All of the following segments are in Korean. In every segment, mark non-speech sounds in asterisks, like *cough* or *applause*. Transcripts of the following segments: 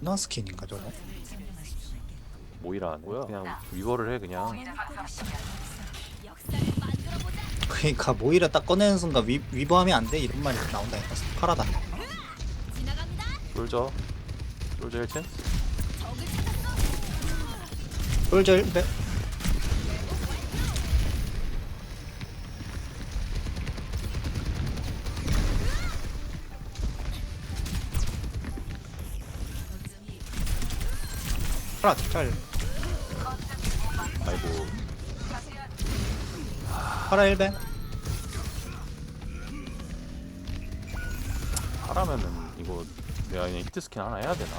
너 스킨인가 저거? 모이라 뭐야? 그냥 위버를 해 그냥. 그러니까 모이라 딱 꺼내는 순간 위, 위버하면 안 돼 이런 말이 나온다니까 파라다 솔저. 솔저 1층. 솔저 1배 파라 짤 아이고. 파라 1배 하라면은 이거 내가 그냥 히트 스킨 하나 해야 되나?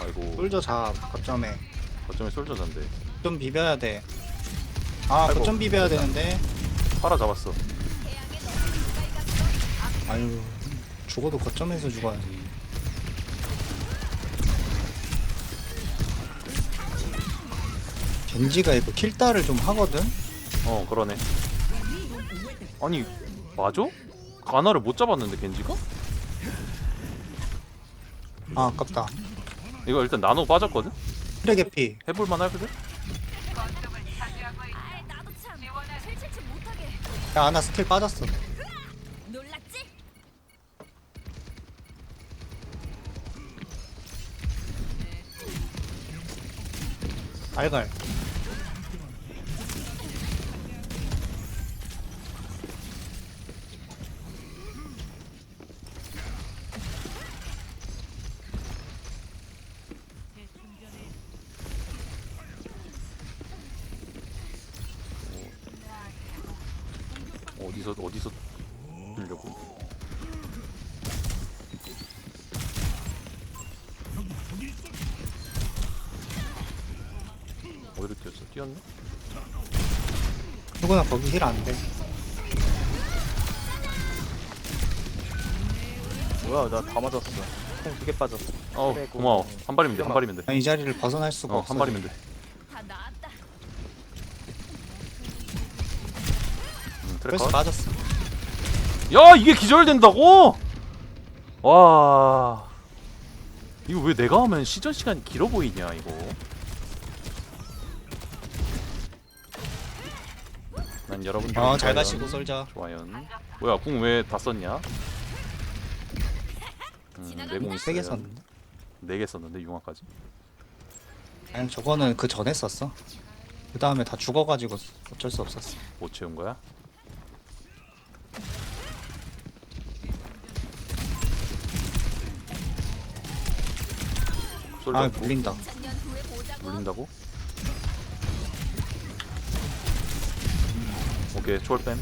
아이고. 솔저 자 거점에 거점에 솔저던데. 좀 비벼야 돼아 아이고. 거점 비벼야 되는데 파라 잡았어. 아유 죽어도 거점에서 죽어야지 겐지가 이거 킬다를 좀 하거든? 어 그러네. 아니 맞아? 가나를 못 잡았는데 겐지가? 아 아깝다 이거 일단 나노 빠졌거든? 트레게피 해볼만 하거든? 야 아나 스킬 빠졌어 알갈. 어디서 어디서 뛰었네? 누구나 거기 힐 안돼. 뭐야 나 다 맞았어. 총 두 개 빠졌어. 어 그래, 고마워 고마워. 한 발이면 돼한 발이면 이 자리를 벗어날 수가 돼어한 없어 발이면 돼. 음, 그래서 트래커? 빠졌어. 야 이게 기절된다고? 와. 이거 왜 내가 하면 시전 시간이 길어 보이냐 이거 난 여러분들 어잘 가시고 솔저 좋아요. 뭐야 궁 왜 다 썼냐? 음, 내공 있어요. 세개 썼는데? 4개 썼는데 융화까지? 아니 저거는 그 전에 썼어. 그 다음에 다 죽어가지고 어쩔 수 없었어. 못 채운 거야? 솔더 아 물린다. 물린다고? 오케이 초월 뺨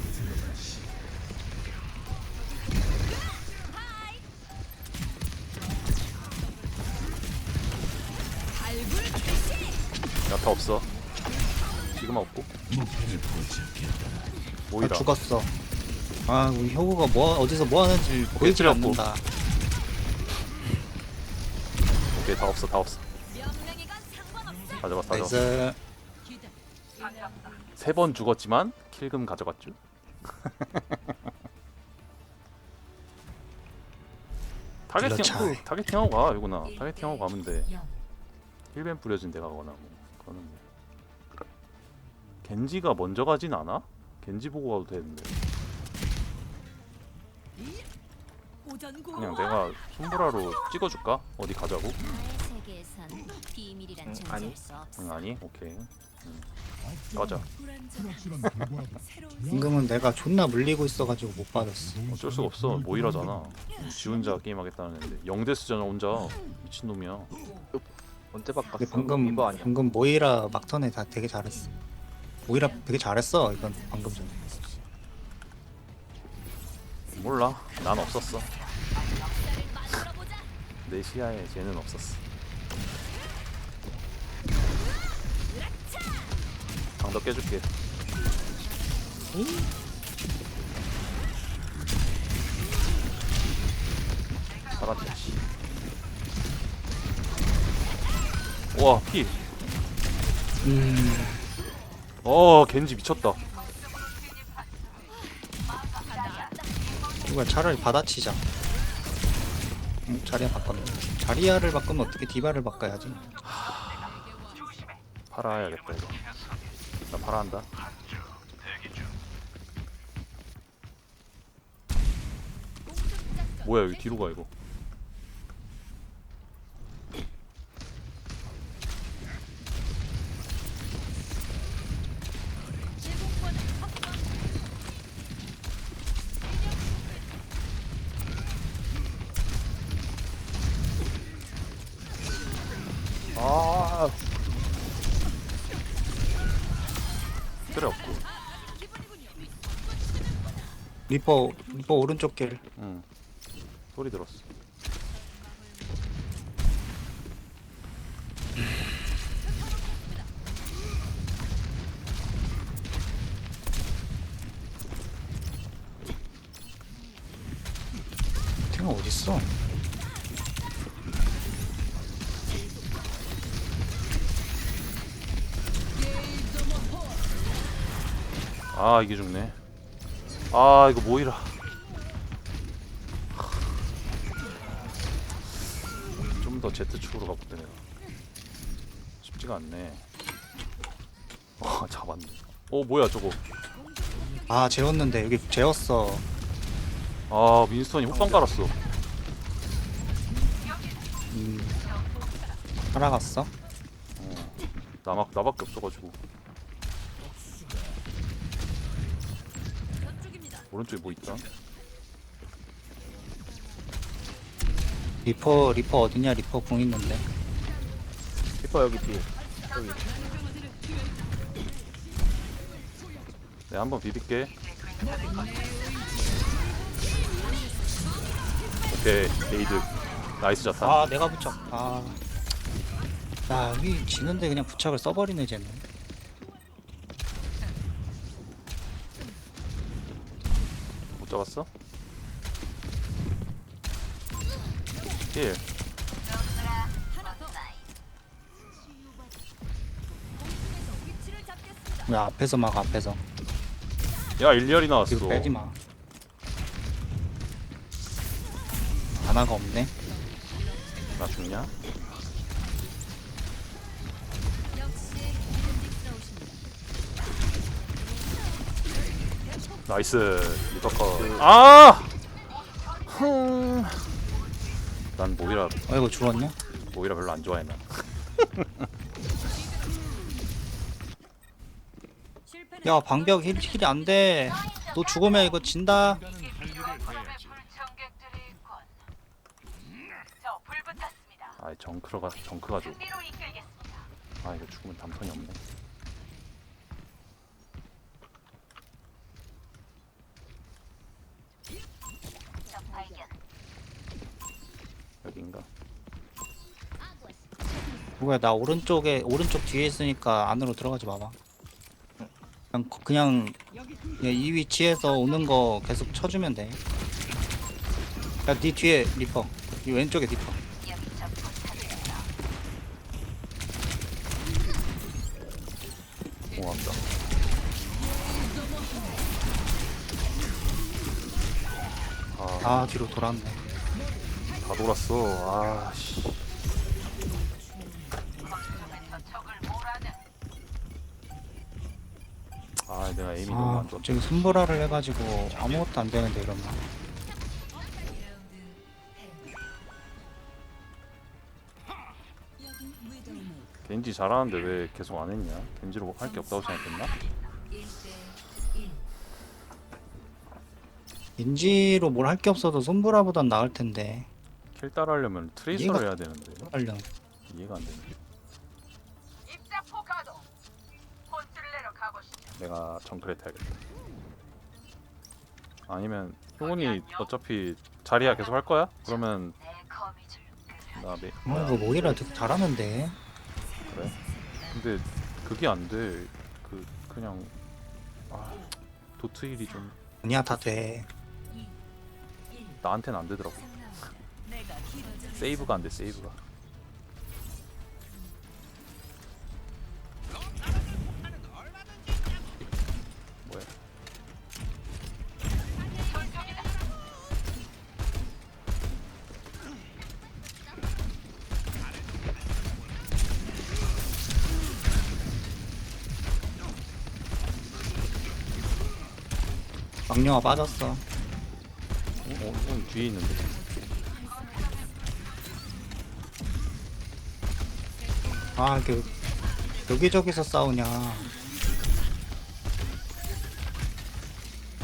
야타 없어. 지금 없고. 아 모이라 죽었어. 아 우리 효구가 뭐 어디서 뭐 하는지 보이질. 않는다. 오케이 다 없어 다 없어. 다 잡았어. 다 잡았어 나이스 세 번 죽었지만 킬금 가져갔죠 *laughs* 타겟팅 그렇죠. 하고 타겟팅하고 가 이거나 타겟팅하고 가면 돼 힐벤 뿌려준 데가 거나 뭐 그거는 뭐 겐지가 먼저 가진 않아? 겐지 보고 가도 되는데 그냥 내가 손브라로 찍어줄까? 어디 가자고? 응, 아니. 응 아니 오케이 응. 가자 방금은 내가 존나 물리고 있어가지고 못 받았어. 어쩔 수가 없어. 모이라잖아. 지 혼자 게임하겠다는 애인데. 영대수잖아 혼자. 미친 놈이야. 언제 바꿨어? 근데 방금 이거 아니야? 방금 모이라 막턴에 다 되게 잘했어. 모이라 되게 잘했어 이건 방금 전에. 몰라. 난 없었어. *laughs* 내 시야에 쟤는 없었어 방더 깨줄게 씨. 와 피. 음 어 겐지 미쳤다 이걸 차라리 받아치자. 음, 자리야 바꿨네. 자리야를 바꾸면 어떻게 디바를 바꿔야지. 팔아야겠다 이거 나 팔아 한다. 뭐야 여기 뒤로 가 이거. 아 틀에 없고 리퍼 리퍼 오른쪽 길. 응 소리 들었어 탱아 어딨어? 아 이게 죽네. 아 이거 모이라. 좀 더 Z축으로 가볼게 내가 쉽지가 않네. 와 잡았네. 어 뭐야 저거? 아 재웠는데. 여기 재웠어. 아 윈스턴이 호빵 깔았어. 음. 살아갔어? 어, 나막 나밖에 없어가지고 오른쪽에 뭐 있다 리퍼 리퍼 어디냐? 리퍼 궁 있는데. 리퍼 여기 뒤에 여기 내가 한번 비빌게 오케이 에이드 나이스 자탄 아 내가 부착. 아. 야 여기 지는데 그냥 부착을 써버리네 쟤는. 못 잡았어? 힐. 왜 앞에서 막 앞에서. 야 일리알이 나왔어 뒤로 빼지 마. 하나가 없네. 나 죽냐? 나이스 리버커 아! 흥. 난 모이라 어이구 죽었냐? 모이라 별로 안 좋아해 나 실패는 *laughs* 야 방벽 힐, 힐이 안 돼. 너 죽으면 이거 진다. 불청객들이 있군. 저 불붙었습니다. 아 정크가 정크가 이끌겠습니다. 아 이거 죽으면 담턴이 없네 적 발견. 여긴가? 뭐야 나 오른쪽에 오른쪽 뒤에 있으니까 안으로 들어가지 마봐. 그냥 그냥 그냥 이 위치에서 오는 거 계속 쳐주면 돼. 야네 뒤에 리퍼. 이 왼쪽에 리퍼. 공합다 아, 아 뒤로 돌았네. 다 돌았어 아 씨 에임이 너무 아 안 좋았다 갑자기 손보라를 해가지고 아무것도 안 되는데 이러면. 겐지 잘하는데 왜 계속 안 했냐? 겐지로 할 게 없다고 생각했나? 인지로 뭘 할 게 없어도 손보라보단 나을 텐데. 킬 따라하려면 트레이서를 얘가- 해야 되는데 하려면. 이해가 안 되네 내가 정크레트 해야겠다 아니면 효군이 어차피 자리야 계속 할 거야? 그러면 내 거미줄 끝을 나 메... 어 이거 모이라 되게 잘하는데. 그래? 근데 그게 안 돼. 그 그냥 아 도트 일이 좀 아니야 다 돼. 나한테는 안 되더라고. 세이브가 안 돼. 세이브가. 망령아 빠졌어. 어, 어, 어, 뒤에 있는데. 아, 이게 여기저기서 싸우냐.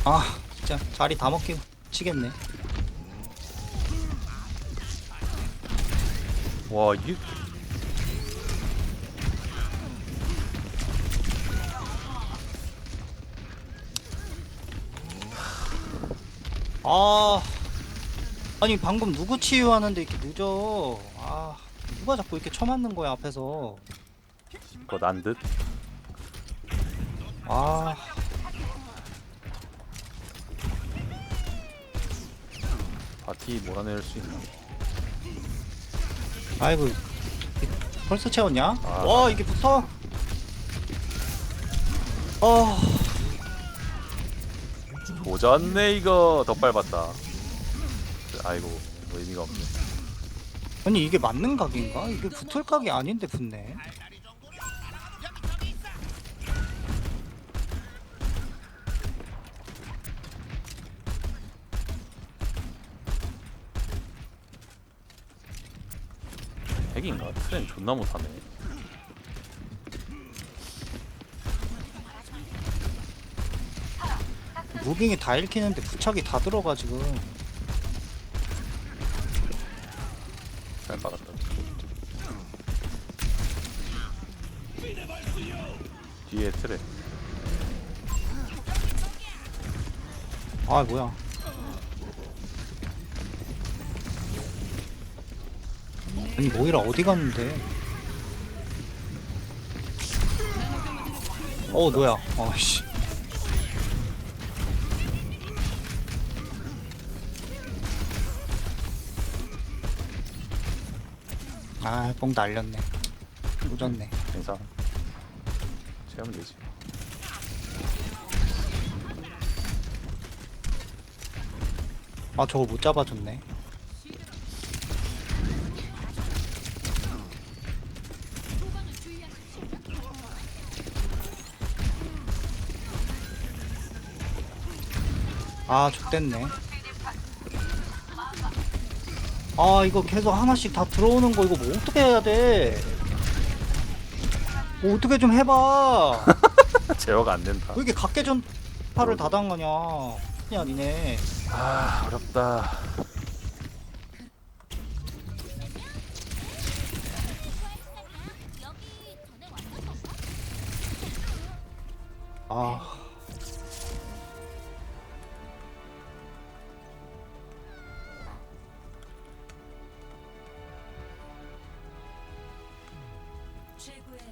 아, 진짜 자리 다 먹기 치겠네. 와 이게 아, 아니 방금 누구 치유하는데 이렇게 늦어. 아, 누가 자꾸 이렇게 쳐맞는 거야 앞에서. 그거 난 듯. 아, 바티 몰아낼 수 있나? 아이고, 이- 벌써 채웠냐? 아. 와, 이게 붙어? 어, 조졌네 이거 덕발 봤다. 아이고 뭐 의미가 없네. 아니 이게 맞는 각인가? 이게 붙을 각이 아닌데 붙네. 핵인가? 트렌 존나 못하네. 무빙이 다 읽히는데 부착이 다 들어가 지금. 잘 막았다. 뒤에 트레. 아 뭐야? 아니 모이라 어디 갔는데? 어 너야? 아씨. 아 뽕 날렸네. 조졌네. 괜찮아. 채우면 되지. 아 저거 못 잡아줬네. 아 좋댔네. 아 이거 계속 하나씩 다 들어오는 거 이거 뭐 어떻게 해야 돼? 뭐 어떻게 좀 해봐. *laughs* 제어가 안 된다. 왜 이렇게 각계 전파를 다 당하냐? 그냥 니네. 아 어렵다. 아. Przegłęb.